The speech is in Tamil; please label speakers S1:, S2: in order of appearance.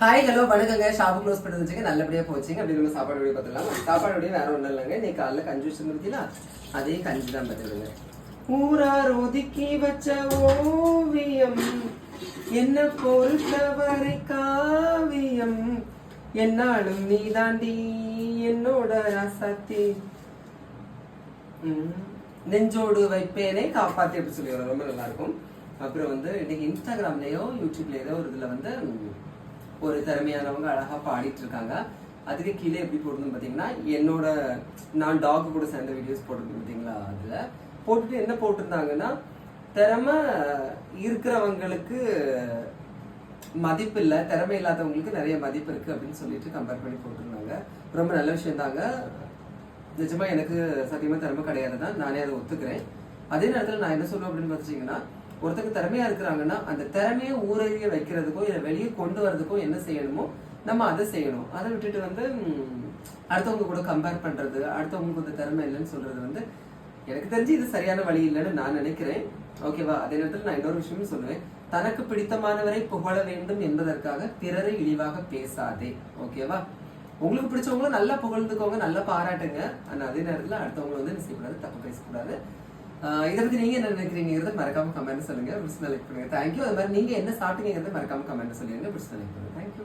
S1: ஹாய் ஹலோ வணக்கங்க. ஷாப்பு க்ளோஸ் பண்ணி வச்சுங்க நல்லபடியாக போச்சுங்க. அப்படி நம்ம சாப்பாடு வீடியோ பார்த்துக்கலாம் சாப்பாடு வீடியோ வேற ஒன்றும் இல்லைங்க. நீ காலைல கஞ்சி வச்சுருந்தீங்களா அதே கஞ்சி தான் பார்த்துக்கிடுங்க ஊரார் ஒதுக்கி வச்ச ஓவியம். என்ன பொறுத்தவரை காவியம். என்னாலும் நீ தாண்டி என்னோட ராசாத்தி. நெஞ்சோடு வைப்பேனே காப்பாத்தி அப்படி சொல்லி ரொம்ப நல்லா இருக்கும். அப்புறம் வந்து இன்னைக்கு இன்ஸ்டாகிராம்லயோ யூடியூப்ல ஏதோ ஒரு இதுல வந்து ஒரு திறமையானவங்க அழகாக பாடிட்டு இருக்காங்க அதுக்கு கீழே எப்படி போடணும் பார்த்தீங்கன்னா என்னோட நான் டாக் கூட சேர்ந்த வீடியோஸ் போட்டிருந்தேன் பார்த்தீங்களா அதில். போட்டுட்டு என்ன போட்டிருந்தாங்கன்னா திறமை இருக்கிறவங்களுக்கு மதிப்பு இல்லை திறமை இல்லாதவங்களுக்கு நிறைய மதிப்பு இருக்குது அப்படின்னு சொல்லிட்டு கம்பேர் பண்ணி போட்டிருந்தாங்க. ரொம்ப நல்ல விஷயம் தாங்க நிஜமாக எனக்கு சத்தியமாக திறமை கிடையாது தான் நானே அதை ஒத்துக்கிறேன். அதே நேரத்தில் நான் என்ன சொல்லுவேன் அப்படின்னு பார்த்தீங்கன்னா ஒருத்தருக்கு திறமையா இருக்கிறாங்கன்னா அந்த திறமையை ஊரறிய வைக்கிறதுக்கோ இல்லை வெளியே கொண்டு வரதுக்கோ என்ன செய்யணுமோ நம்ம அதை செய்யணும். அதை விட்டுட்டு வந்து அடுத்தவங்க கூட கம்பேர் பண்றது அடுத்தவங்களுக்கு வந்து திறமை இல்லைன்னு சொல்றது வந்து எனக்கு தெரிஞ்சு இது சரியான வழி இல்லைன்னு நான் நினைக்கிறேன். ஓகேவா அதே நேரத்தில் நான் இன்னொரு விஷயமும் சொல்லுவேன். தனக்கு பிடித்தமானவரை புகழ வேண்டும் என்பதற்காக பிறரை இழிவாக பேசாதே. ஓகேவா உங்களுக்கு பிடிச்சவங்களும் நல்லா புகழ்ந்துக்கோங்க நல்லா பாராட்டுங்க. ஆனால் அதே நேரத்துல அடுத்தவங்களை வந்து என்ன செய்யக்கூடாது தப்பு பேசக்கூடாது. இதை பத்தி நீங்க என்ன நினைக்கிறீங்கிறத மறக்காம கமெண்ட் சொல்லுங்க. பிடிச்ச லைக் பண்ணுங்க. தேங்க்யூ அது மாதிரி நீங்க என்ன சாப்பிட்டீங்கிறத மறக்காம கமெண்ட் சொல்லுங்க பிடிச்ச லைக் பண்ணுங்க. தேங்க்யூ